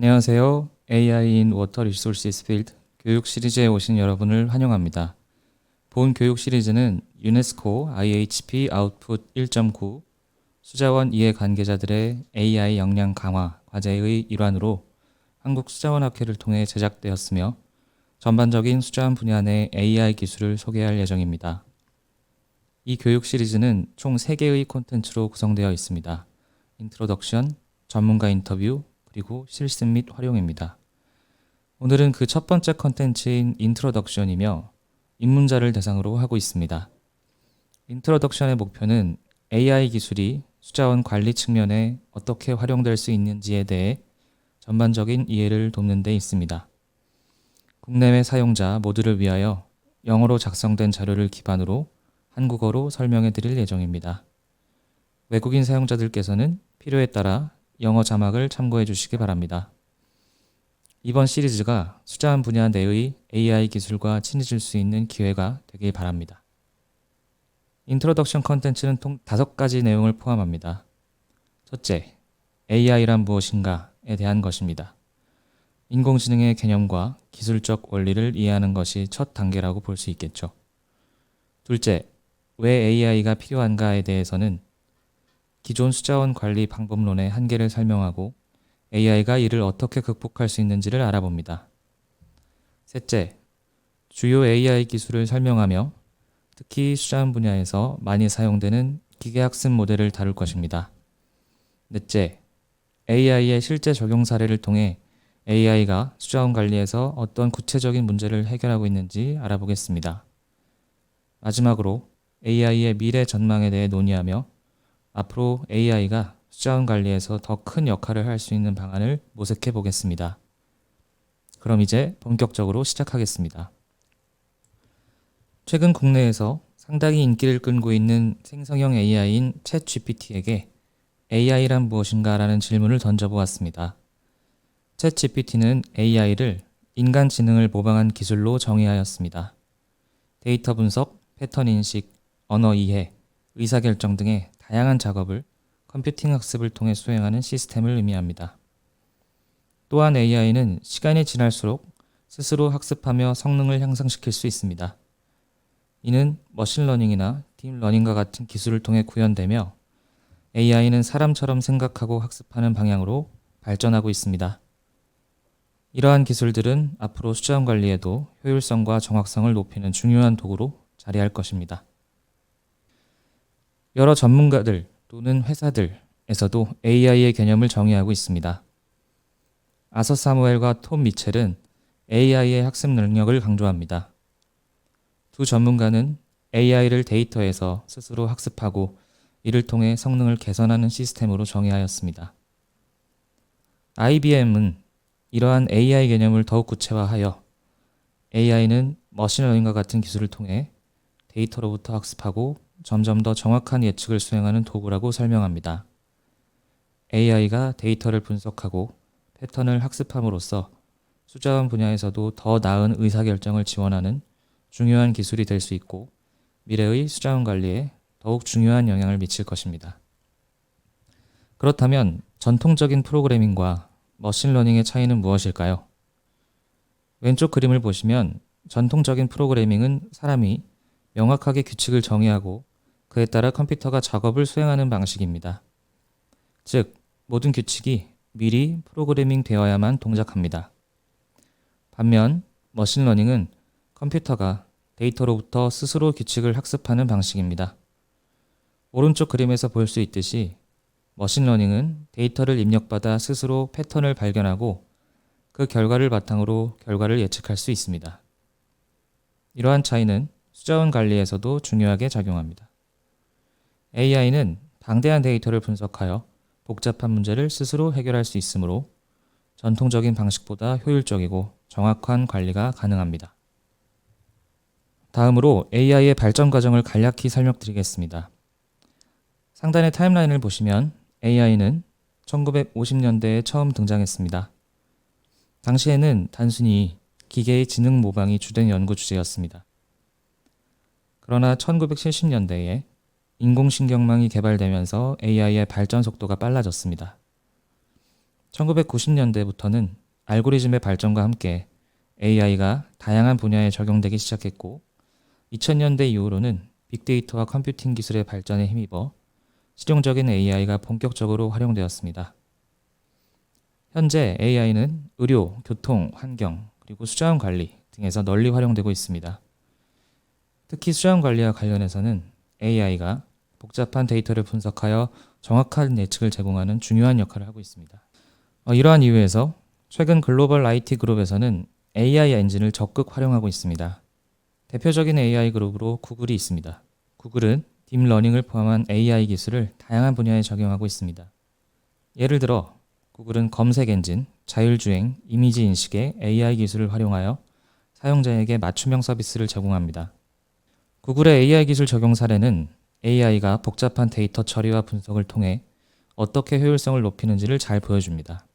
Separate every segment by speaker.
Speaker 1: 안녕하세요. AI in Water Resources Field 교육 시리즈에 오신 여러분을 환영합니다. 본 교육 시리즈는 유네스코 IHP 아웃풋 1.9 수자원 이해 관계자들의 AI 역량 강화 과제의 일환으로 한국 수자원 학회를 통해 제작되었으며 전반적인 수자원 분야 내 AI 기술을 소개할 예정입니다. 이 교육 시리즈는 총 3개의 콘텐츠로 구성되어 있습니다. 인트로덕션, 전문가 인터뷰, 그리고 실습 및 활용입니다. 오늘은 그 첫 번째 컨텐츠인 인트로덕션이며 입문자를 대상으로 하고 있습니다. 인트로덕션의 목표는 AI 기술이 수자원 관리 측면에 어떻게 활용될 수 있는지에 대해 전반적인 이해를 돕는 데 있습니다. 국내외 사용자 모두를 위하여 영어로 작성된 자료를 기반으로 한국어로 설명해 드릴 예정입니다. 외국인 사용자들께서는 필요에 따라 영어 자막을 참고해 주시기 바랍니다. 이번 시리즈가 수자원 분야 내의 AI 기술과 친해질 수 있는 기회가 되길 바랍니다. 인트로덕션 컨텐츠는 총 다섯 가지 내용을 포함합니다. 첫째, AI란 무엇인가에 대한 것입니다. 인공지능의 개념과 기술적 원리를 이해하는 것이 첫 단계라고 볼 수 있겠죠. 둘째, 왜 AI가 필요한가에 대해서는 기존 수자원 관리 방법론의 한계를 설명하고 AI가 이를 어떻게 극복할 수 있는지를 알아봅니다. 셋째, 주요 AI 기술을 설명하며 특히 수자원 분야에서 많이 사용되는 기계학습 모델을 다룰 것입니다. 넷째, AI의 실제 적용 사례를 통해 AI가 수자원 관리에서 어떤 구체적인 문제를 해결하고 있는지 알아보겠습니다. 마지막으로 AI의 미래 전망에 대해 논의하며 앞으로 AI가 수자원 관리에서 더 큰 역할을 할 수 있는 방안을 모색해 보겠습니다. 그럼 이제 본격적으로 시작하겠습니다. 최근 국내에서 상당히 인기를 끌고 있는 생성형 AI인 챗 GPT에게 AI란 무엇인가 라는 질문을 던져보았습니다. 챗 GPT는 AI를 인간 지능을 모방한 기술로 정의하였습니다. 데이터 분석, 패턴 인식, 언어 이해, 의사결정 등의 다양한 작업을 컴퓨팅 학습을 통해 수행하는 시스템을 의미합니다. 또한 AI는 시간이 지날수록 스스로 학습하며 성능을 향상시킬 수 있습니다. 이는 머신러닝이나 딥러닝과 같은 기술을 통해 구현되며 AI는 사람처럼 생각하고 학습하는 방향으로 발전하고 있습니다. 이러한 기술들은 앞으로 수자원 관리에도 효율성과 정확성을 높이는 중요한 도구로 자리할 것입니다. 여러 전문가들 또는 회사들에서도 AI의 개념을 정의하고 있습니다. 아서 사무엘과 톰 미첼은 AI의 학습 능력을 강조합니다. 두 전문가는 AI를 데이터에서 스스로 학습하고 이를 통해 성능을 개선하는 시스템으로 정의하였습니다. IBM은 이러한 AI 개념을 더욱 구체화하여 AI는 머신러닝과 같은 기술을 통해 데이터로부터 학습하고 점점 더 정확한 예측을 수행하는 도구라고 설명합니다. AI가 데이터를 분석하고 패턴을 학습함으로써 수자원 분야에서도 더 나은 의사결정을 지원하는 중요한 기술이 될 수 있고 미래의 수자원 관리에 더욱 중요한 영향을 미칠 것입니다. 그렇다면 전통적인 프로그래밍과 머신러닝의 차이는 무엇일까요? 왼쪽 그림을 보시면 전통적인 프로그래밍은 사람이 명확하게 규칙을 정의하고 그에 따라 컴퓨터가 작업을 수행하는 방식입니다. 즉, 모든 규칙이 미리 프로그래밍 되어야만 동작합니다. 반면 머신러닝은 컴퓨터가 데이터로부터 스스로 규칙을 학습하는 방식입니다. 오른쪽 그림에서 볼 수 있듯이 머신러닝은 데이터를 입력받아 스스로 패턴을 발견하고 그 결과를 바탕으로 결과를 예측할 수 있습니다. 이러한 차이는 수자원 관리에서도 중요하게 작용합니다. AI는 방대한 데이터를 분석하여 복잡한 문제를 스스로 해결할 수 있으므로 전통적인 방식보다 효율적이고 정확한 관리가 가능합니다. 다음으로 AI의 발전 과정을 간략히 설명드리겠습니다. 상단의 타임라인을 보시면 AI는 1950년대에 처음 등장했습니다. 당시에는 단순히 기계의 지능 모방이 주된 연구 주제였습니다. 그러나 1970년대에 인공신경망이 개발되면서 AI의 발전 속도가 빨라졌습니다. 1990년대부터는 알고리즘의 발전과 함께 AI가 다양한 분야에 적용되기 시작했고 2000년대 이후로는 빅데이터와 컴퓨팅 기술의 발전에 힘입어 실용적인 AI가 본격적으로 활용되었습니다. 현재 AI는 의료, 교통, 환경, 그리고 수자원 관리 등에서 널리 활용되고 있습니다. 특히 수자원 관리와 관련해서는 AI가 복잡한 데이터를 분석하여 정확한 예측을 제공하는 중요한 역할을 하고 있습니다. 어, 이러한 이유에서 최근 글로벌 IT 그룹에서는 AI 엔진을 적극 활용하고 있습니다. 대표적인 AI 그룹으로 구글이 있습니다. 구글은 딥러닝을 포함한 AI 기술을 다양한 분야에 적용하고 있습니다. 예를 들어 구글은 검색 엔진, 자율주행, 이미지 인식의 AI 기술을 활용하여 사용자에게 맞춤형 서비스를 제공합니다. 구글의 AI 기술 적용 사례는 AI가 복잡한 데이터 처리와 분석을 통해 어떻게 효율성을 높이는지를 잘 보여줍니다.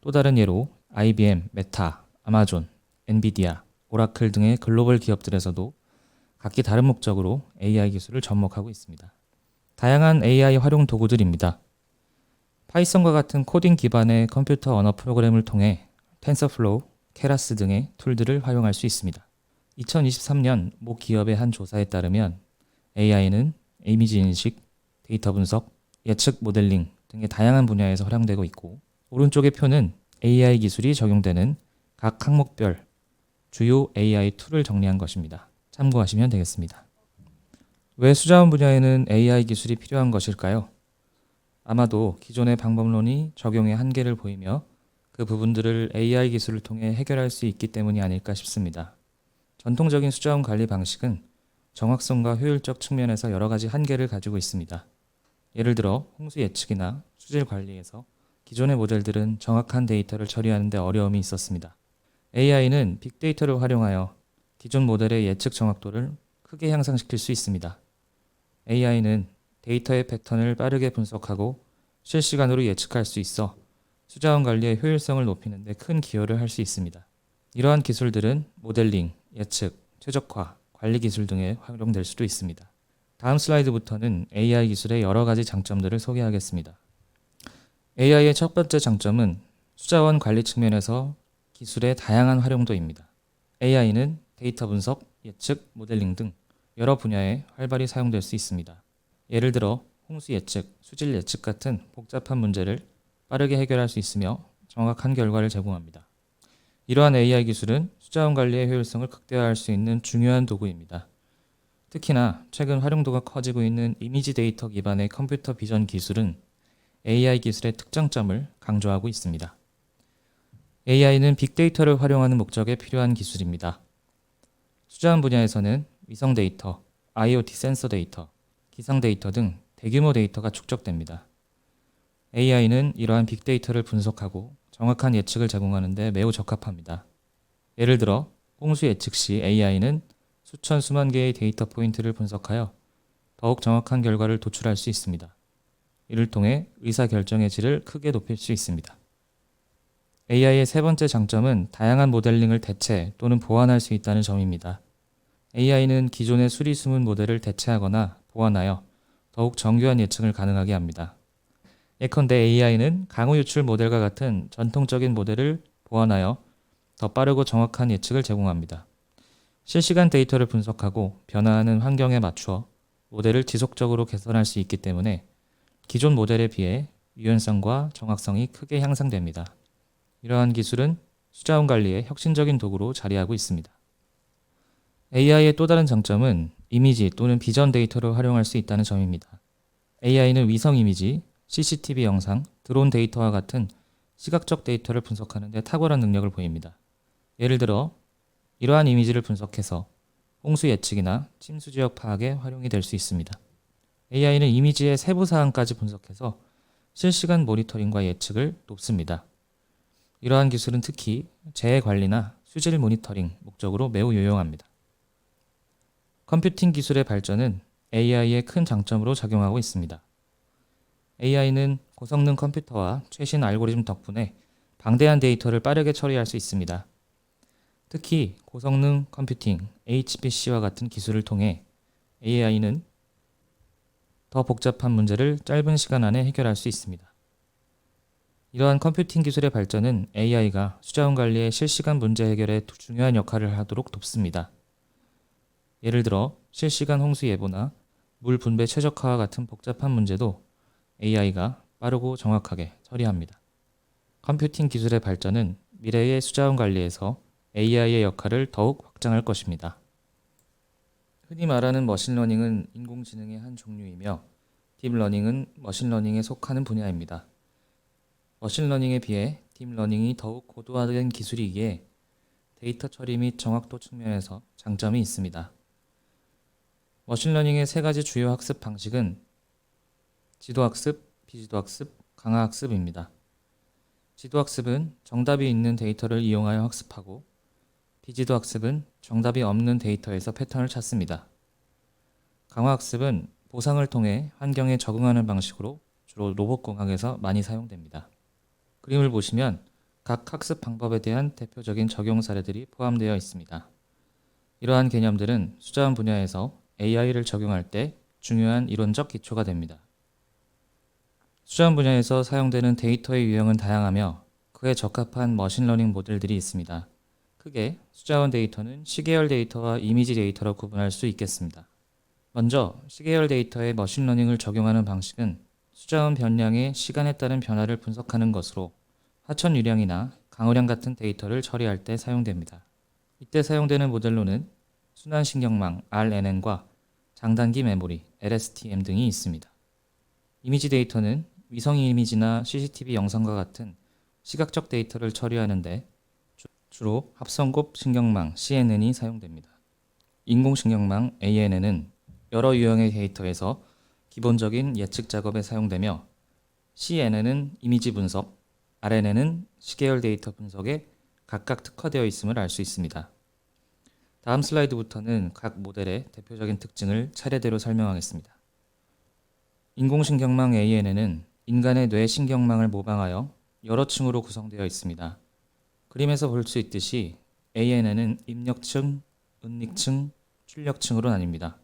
Speaker 1: 또 다른 예로 IBM, 메타, 아마존, 엔비디아, 오라클 등의 글로벌 기업들에서도 각기 다른 목적으로 AI 기술을 접목하고 있습니다. 다양한 AI 활용 도구들입니다. 파이썬과 같은 코딩 기반의 컴퓨터 언어 프로그램을 통해 텐서플로우, 케라스 등의 툴들을 활용할 수 있습니다. 2023년 모 기업의 한 조사에 따르면 AI는 이미지 인식, 데이터 분석, 예측 모델링 등의 다양한 분야에서 활용되고 있고 오른쪽의 표는 AI 기술이 적용되는 각 항목별 주요 AI 툴을 정리한 것입니다. 참고하시면 되겠습니다. 왜 수자원 분야에는 AI 기술이 필요한 것일까요? 아마도 기존의 방법론이 적용의 한계를 보이며 그 부분들을 AI 기술을 통해 해결할 수 있기 때문이 아닐까 싶습니다. 전통적인 수자원 관리 방식은 정확성과 효율적 측면에서 여러 가지 한계를 가지고 있습니다. 예를 들어 홍수 예측이나 수질 관리에서 기존의 모델들은 정확한 데이터를 처리하는 데 어려움이 있었습니다. AI는 빅데이터를 활용하여 기존 모델의 예측 정확도를 크게 향상시킬 수 있습니다. AI는 데이터의 패턴을 빠르게 분석하고 실시간으로 예측할 수 있어 수자원 관리의 효율성을 높이는 데 큰 기여를 할 수 있습니다. 이러한 기술들은 모델링, 예측, 최적화, 관리 기술 등에 활용될 수도 있습니다. 다음 슬라이드부터는 AI 기술의 여러 가지 장점들을 소개하겠습니다. AI의 첫 번째 장점은 수자원 관리 측면에서 기술의 다양한 활용도입니다. AI는 데이터 분석, 예측, 모델링 등 여러 분야에 활발히 사용될 수 있습니다. 예를 들어 홍수 예측, 수질 예측 같은 복잡한 문제를 빠르게 해결할 수 있으며 정확한 결과를 제공합니다. 이러한 AI 기술은 수자원 관리의 효율성을 극대화할 수 있는 중요한 도구입니다. 특히나 최근 활용도가 커지고 있는 이미지 데이터 기반의 컴퓨터 비전 기술은 AI 기술의 특장점을 강조하고 있습니다. AI는 빅데이터를 활용하는 목적에 필요한 기술입니다. 수자원 분야에서는 위성 데이터, IoT 센서 데이터, 기상 데이터 등 대규모 데이터가 축적됩니다. AI는 이러한 빅데이터를 분석하고 정확한 예측을 제공하는 데 매우 적합합니다. 예를 들어 홍수 예측 시 AI는 수천 수만 개의 데이터 포인트를 분석하여 더욱 정확한 결과를 도출할 수 있습니다. 이를 통해 의사 결정의 질을 크게 높일 수 있습니다. AI의 세 번째 장점은 다양한 모델링을 대체 또는 보완할 수 있다는 점입니다. AI는 기존의 수리 숨은 모델을 대체하거나 보완하여 더욱 정교한 예측을 가능하게 합니다. 예컨대 AI는 강우 유출 모델과 같은 전통적인 모델을 보완하여 더 빠르고 정확한 예측을 제공합니다. 실시간 데이터를 분석하고 변화하는 환경에 맞추어 모델을 지속적으로 개선할 수 있기 때문에 기존 모델에 비해 유연성과 정확성이 크게 향상됩니다. 이러한 기술은 수자원 관리의 혁신적인 도구로 자리하고 있습니다. AI의 또 다른 장점은 이미지 또는 비전 데이터를 활용할 수 있다는 점입니다. AI는 위성 이미지, CCTV 영상, 드론 데이터와 같은 시각적 데이터를 분석하는 데 탁월한 능력을 보입니다. 예를 들어 이러한 이미지를 분석해서 홍수 예측이나 침수 지역 파악에 활용이 될 수 있습니다. AI는 이미지의 세부 사항까지 분석해서 실시간 모니터링과 예측을 돕습니다. 이러한 기술은 특히 재해 관리나 수질 모니터링 목적으로 매우 유용합니다. 컴퓨팅 기술의 발전은 AI의 큰 장점으로 작용하고 있습니다. AI는 고성능 컴퓨터와 최신 알고리즘 덕분에 방대한 데이터를 빠르게 처리할 수 있습니다. 특히 고성능 컴퓨팅, HPC와 같은 기술을 통해 AI는 더 복잡한 문제를 짧은 시간 안에 해결할 수 있습니다. 이러한 컴퓨팅 기술의 발전은 AI가 수자원 관리의 실시간 문제 해결에 중요한 역할을 하도록 돕습니다. 예를 들어 실시간 홍수 예보나 물 분배 최적화와 같은 복잡한 문제도 AI가 빠르고 정확하게 처리합니다. 컴퓨팅 기술의 발전은 미래의 수자원 관리에서 AI의 역할을 더욱 확장할 것입니다. 흔히 말하는 머신러닝은 인공지능의 한 종류이며 딥러닝은 머신러닝에 속하는 분야입니다. 머신러닝에 비해 딥러닝이 더욱 고도화된 기술이기에 데이터 처리 및 정확도 측면에서 장점이 있습니다. 머신러닝의 세 가지 주요 학습 방식은 지도학습, 비지도학습, 강화학습입니다. 지도학습은 정답이 있는 데이터를 이용하여 학습하고 비지도 학습은 정답이 없는 데이터에서 패턴을 찾습니다. 강화 학습은 보상을 통해 환경에 적응하는 방식으로 주로 로봇공학에서 많이 사용됩니다. 그림을 보시면 각 학습 방법에 대한 대표적인 적용 사례들이 포함되어 있습니다. 이러한 개념들은 수자원 분야에서 AI를 적용할 때 중요한 이론적 기초가 됩니다. 수자원 분야에서 사용되는 데이터의 유형은 다양하며 그에 적합한 머신러닝 모델들이 있습니다. 크게 수자원 데이터는 시계열 데이터와 이미지 데이터로 구분할 수 있겠습니다. 먼저 시계열 데이터에 머신러닝을 적용하는 방식은 수자원 변량의 시간에 따른 변화를 분석하는 것으로 하천 유량이나 강우량 같은 데이터를 처리할 때 사용됩니다. 이때 사용되는 모델로는 순환신경망 RNN과 장단기 메모리 LSTM 등이 있습니다. 이미지 데이터는 위성 이미지나 CCTV 영상과 같은 시각적 데이터를 처리하는데 주- 주로 합성곱 신경망 CNN이 사용됩니다. 인공신경망 ANN은 여러 유형의 데이터에서 기본적인 예측 작업에 사용되며 CNN은 이미지 분석, RNN은 시계열 데이터 분석에 각각 특화되어 있음을 알 수 있습니다. 다음 슬라이드부터는 각 모델의 대표적인 특징을 차례대로 설명하겠습니다. 인공신경망 ANN은 인간의 뇌 신경망을 모방하여 여러 층으로 구성되어 있습니다. 그림에서 볼 수 있듯이 ANN은 입력층, 은닉층, 출력층으로 나뉩니다.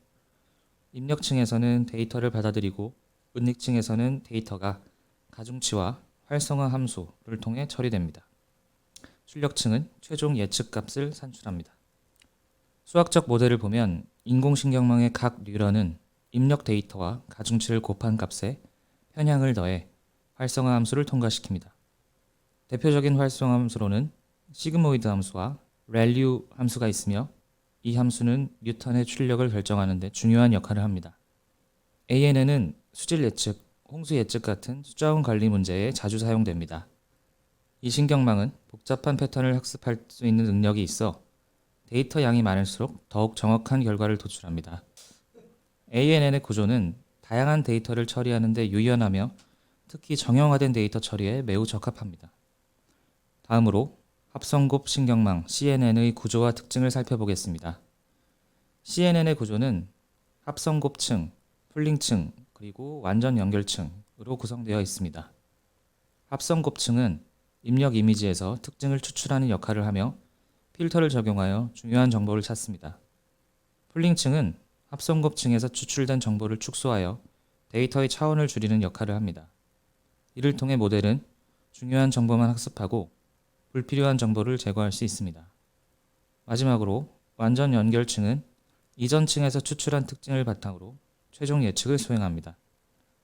Speaker 1: 입력층에서는 데이터를 받아들이고 은닉층에서는 데이터가 가중치와 활성화 함수를 통해 처리됩니다. 출력층은 최종 예측 값을 산출합니다. 수학적 모델을 보면 인공신경망의 각 뉴런은 입력 데이터와 가중치를 곱한 값에 편향을 더해 활성화 함수를 통과시킵니다. 대표적인 활성화 함수로는 시그모이드 함수와 렐류 함수가 있으며 이 함수는 뉴턴의 출력을 결정하는 데 중요한 역할을 합니다. ANN은 수질 예측, 홍수 예측 같은 수자원 관리 문제에 자주 사용됩니다. 이 신경망은 복잡한 패턴을 학습할 수 있는 능력이 있어 데이터 양이 많을수록 더욱 정확한 결과를 도출합니다. ANN의 구조는 다양한 데이터를 처리하는 데 유연하며 특히 정형화된 데이터 처리에 매우 적합합니다. 다음으로 합성곱 신경망 CNN의 구조와 특징을 살펴보겠습니다. CNN의 구조는 합성곱층, 풀링층, 그리고 완전 연결층으로 구성되어 있습니다. 합성곱층은 입력 이미지에서 특징을 추출하는 역할을 하며 필터를 적용하여 중요한 정보를 찾습니다. 풀링층은 합성곱층에서 추출된 정보를 축소하여 데이터의 차원을 줄이는 역할을 합니다. 이를 통해 모델은 중요한 정보만 학습하고 불필요한 정보를 제거할 수 있습니다. 마지막으로 완전 연결층은 이전 층에서 추출한 특징을 바탕으로 최종 예측을 수행합니다.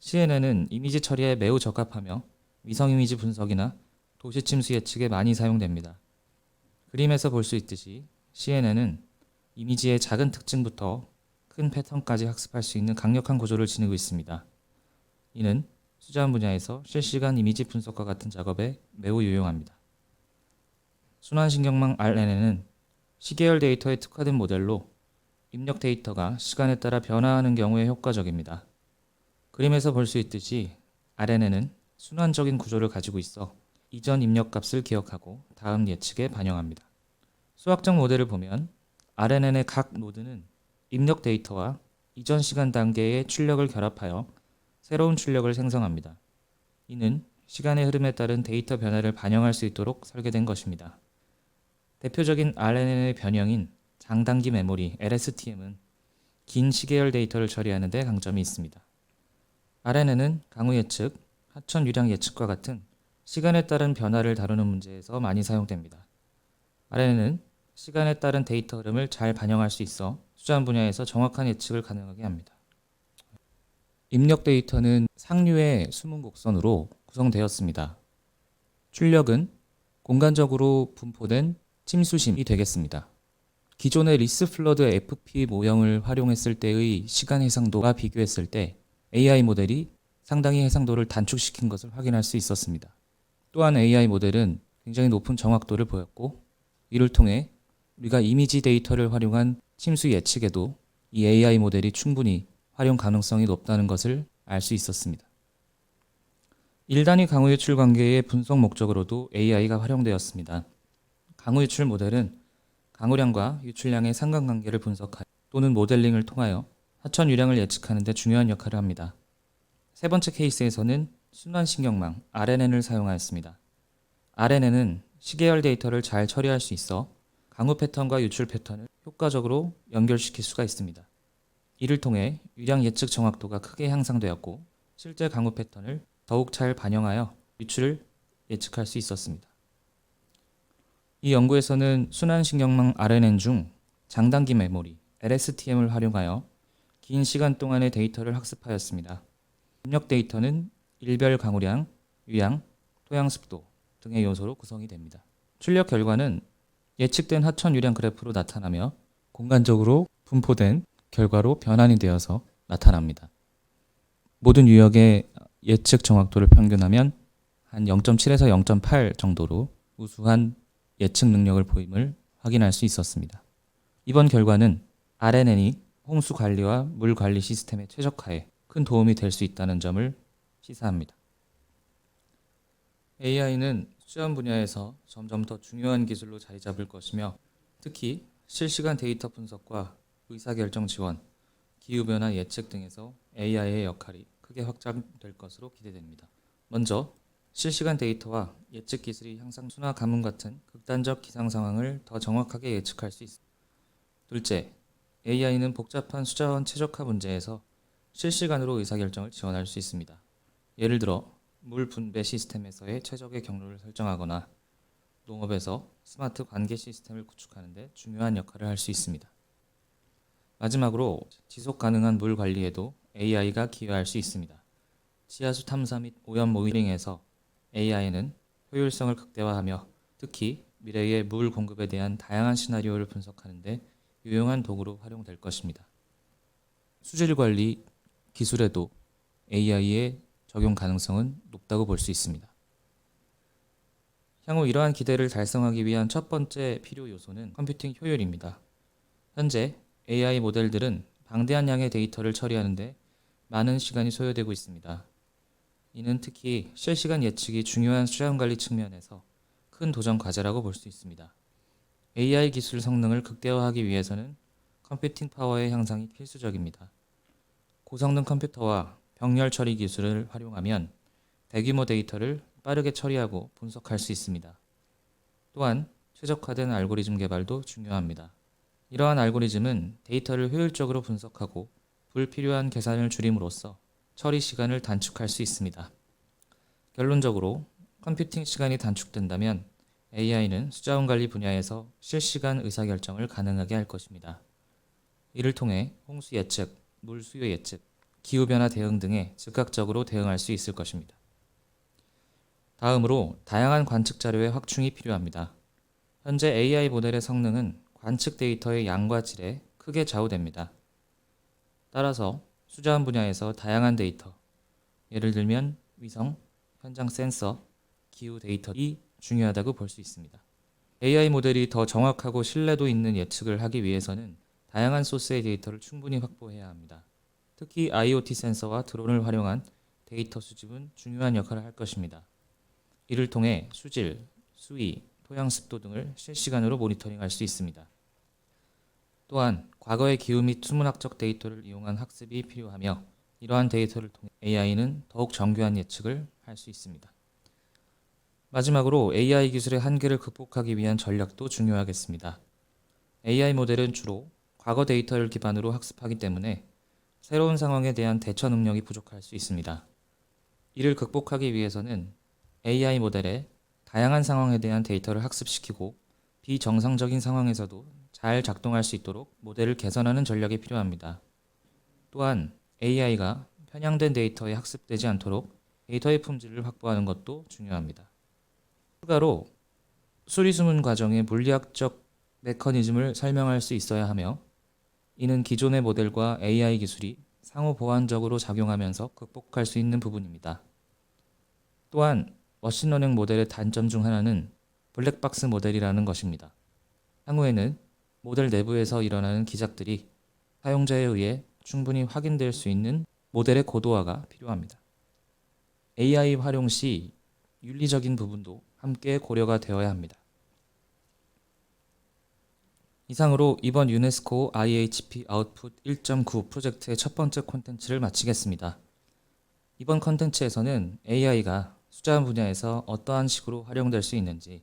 Speaker 1: CNN은 이미지 처리에 매우 적합하며 위성 이미지 분석이나 도시 침수 예측에 많이 사용됩니다. 그림에서 볼 수 있듯이 CNN은 이미지의 작은 특징부터 큰 패턴까지 학습할 수 있는 강력한 구조를 지니고 있습니다. 이는 수자원 분야에서 실시간 이미지 분석과 같은 작업에 매우 유용합니다. 순환신경망 RNN은 시계열 데이터에 특화된 모델로 입력 데이터가 시간에 따라 변화하는 경우에 효과적입니다. 그림에서 볼 수 있듯이 RNN은 순환적인 구조를 가지고 있어 이전 입력 값을 기억하고 다음 예측에 반영합니다. 수학적 모델을 보면 RNN의 각 노드는 입력 데이터와 이전 시간 단계의 출력을 결합하여 새로운 출력을 생성합니다. 이는 시간의 흐름에 따른 데이터 변화를 반영할 수 있도록 설계된 것입니다. 대표적인 RNN의 변형인 장단기 메모리 LSTM은 긴 시계열 데이터를 처리하는 데 강점이 있습니다. RNN은 강우 예측, 하천 유량 예측과 같은 시간에 따른 변화를 다루는 문제에서 많이 사용됩니다. RNN은 시간에 따른 데이터 흐름을 잘 반영할 수 있어 수자원 분야에서 정확한 예측을 가능하게 합니다. 입력 데이터는 상류의 숨은 곡선으로 구성되었습니다. 출력은 공간적으로 분포된 침수심이 되겠습니다. 기존의 리스 플러드 FP 모형을 활용했을 때의 시간 해상도와 비교했을 때 AI 모델이 상당히 해상도를 단축시킨 것을 확인할 수 있었습니다. 또한 AI 모델은 굉장히 높은 정확도를 보였고 이를 통해 우리가 이미지 데이터를 활용한 침수 예측에도 이 AI 모델이 충분히 활용 가능성이 높다는 것을 알 수 있었습니다. 1단위 강우 유출 관계의 분석 목적으로도 AI가 활용되었습니다. 강우 유출 모델은 강우량과 유출량의 상관관계를 분석하여 또는 모델링을 통하여 하천 유량을 예측하는 데 중요한 역할을 합니다. 세 번째 케이스에서는 순환신경망 RNN을 사용하였습니다. RNN은 시계열 데이터를 잘 처리할 수 있어 강우 패턴과 유출 패턴을 효과적으로 연결시킬 수가 있습니다. 이를 통해 유량 예측 정확도가 크게 향상되었고 실제 강우 패턴을 더욱 잘 반영하여 유출을 예측할 수 있었습니다. 이 연구에서는 순환신경망 RNN 중 장단기 메모리 LSTM을 활용하여 긴 시간 동안의 데이터를 학습하였습니다. 입력 데이터는 일별 강우량, 유양, 토양 습도 등의 요소로 구성이 됩니다. 출력 결과는 예측된 하천 유량 그래프로 나타나며 공간적으로 분포된 결과로 변환이 되어서 나타납니다. 모든 유역의 예측 정확도를 평균하면 한 0.7에서 0.8 정도로 우수한 예측 능력을 보임을 확인할 수 있었습니다. 이번 결과는 RNN이 홍수 관리와 물 관리 시스템의 최적화에 큰 도움이 될 수 있다는 점을 시사합니다. AI는 수연 분야에서 점점 더 중요한 기술로 자리 잡을 것이며 특히 실시간 데이터 분석과 의사결정 지원, 기후변화 예측 등에서 AI의 역할이 크게 확장될 것으로 기대됩니다. 먼저 실시간 데이터와 예측 기술이 향상 순화 가뭄 같은 극단적 기상 상황을 더 정확하게 예측할 수 있습니다. 둘째, AI는 복잡한 수자원 최적화 문제에서 실시간으로 의사결정을 지원할 수 있습니다. 예를 들어 물 분배 시스템에서의 최적의 경로를 설정하거나 농업에서 스마트 관계 시스템을 구축하는 데 중요한 역할을 할 수 있습니다. 마지막으로 지속 가능한 물 관리에도 AI가 기여할 수 있습니다. 지하수 탐사 및 오염 모니터링에서 AI는 효율성을 극대화하며 특히 미래의 물 공급에 대한 다양한 시나리오를 분석하는 데 유용한 도구로 활용될 것입니다. 수질 관리 기술에도 AI의 적용 가능성은 높다고 볼 수 있습니다. 향후 이러한 기대를 달성하기 위한 첫 번째 필요 요소는 컴퓨팅 효율입니다. 현재 AI 모델들은 방대한 양의 데이터를 처리하는데 많은 시간이 소요되고 있습니다. 이는 특히 실시간 예측이 중요한 수자원 관리 측면에서 큰 도전 과제라고 볼 수 있습니다. AI 기술 성능을 극대화하기 위해서는 컴퓨팅 파워의 향상이 필수적입니다. 고성능 컴퓨터와 병렬 처리 기술을 활용하면 대규모 데이터를 빠르게 처리하고 분석할 수 있습니다. 또한 최적화된 알고리즘 개발도 중요합니다. 이러한 알고리즘은 데이터를 효율적으로 분석하고 불필요한 계산을 줄임으로써 처리 시간을 단축할 수 있습니다. 결론적으로 컴퓨팅 시간이 단축된다면 AI는 수자원 관리 분야에서 실시간 의사결정을 가능하게 할 것입니다. 이를 통해 홍수 예측, 물 수요 예측, 기후변화 대응 등에 즉각적으로 대응할 수 있을 것입니다. 다음으로 다양한 관측 자료의 확충이 필요합니다. 현재 AI 모델의 성능은 관측 데이터의 양과 질에 크게 좌우됩니다. 따라서 수자원 분야에서 다양한 데이터, 예를 들면 위성, 현장 센서, 기후 데이터이 중요하다고 볼 수 있습니다. AI 모델이 더 정확하고 신뢰도 있는 예측을 하기 위해서는 다양한 소스의 데이터를 충분히 확보해야 합니다. 특히 IoT 센서와 드론을 활용한 데이터 수집은 중요한 역할을 할 것입니다. 이를 통해 수질, 수위, 토양 습도 등을 실시간으로 모니터링할 수 있습니다. 또한 과거의 기후 및 수문학적 데이터를 이용한 학습이 필요하며 이러한 데이터를 통해 AI는 더욱 정교한 예측을 할 수 있습니다. 마지막으로 AI 기술의 한계를 극복하기 위한 전략도 중요하겠습니다. AI 모델은 주로 과거 데이터를 기반으로 학습하기 때문에 새로운 상황에 대한 대처 능력이 부족할 수 있습니다. 이를 극복하기 위해서는 AI 모델에 다양한 상황에 대한 데이터를 학습시키고 비정상적인 상황에서도 잘 작동할 수 있도록 모델을 개선하는 전략이 필요합니다. 또한 AI가 편향된 데이터에 학습되지 않도록 데이터의 품질을 확보하는 것도 중요합니다. 추가로 수리수문 과정의 물리학적 메커니즘을 설명할 수 있어야 하며 이는 기존의 모델과 AI 기술이 상호 보완적으로 작용하면서 극복할 수 있는 부분입니다. 또한 머신러닝 모델의 단점 중 하나는 블랙박스 모델이라는 것입니다. 향후에는 모델 내부에서 일어나는 기작들이 사용자에 의해 충분히 확인될 수 있는 모델의 고도화가 필요합니다. AI 활용 시 윤리적인 부분도 함께 고려가 되어야 합니다. 이상으로 이번 유네스코 IHP 아웃풋 1.9 프로젝트의 첫 번째 콘텐츠를 마치겠습니다. 이번 콘텐츠에서는 AI가 숫자 분야에서 어떠한 식으로 활용될 수 있는지,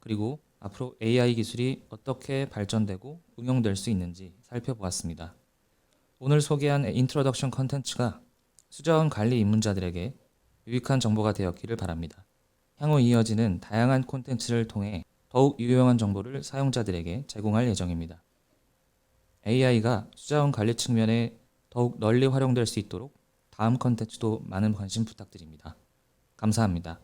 Speaker 1: 그리고 앞으로 AI 기술이 어떻게 발전되고 응용될 수 있는지 살펴보았습니다. 오늘 소개한 인트로덕션 콘텐츠가 수자원 관리 입문자들에게 유익한 정보가 되었기를 바랍니다. 향후 이어지는 다양한 콘텐츠를 통해 더욱 유용한 정보를 사용자들에게 제공할 예정입니다. AI가 수자원 관리 측면에 더욱 널리 활용될 수 있도록 다음 콘텐츠도 많은 관심 부탁드립니다. 감사합니다.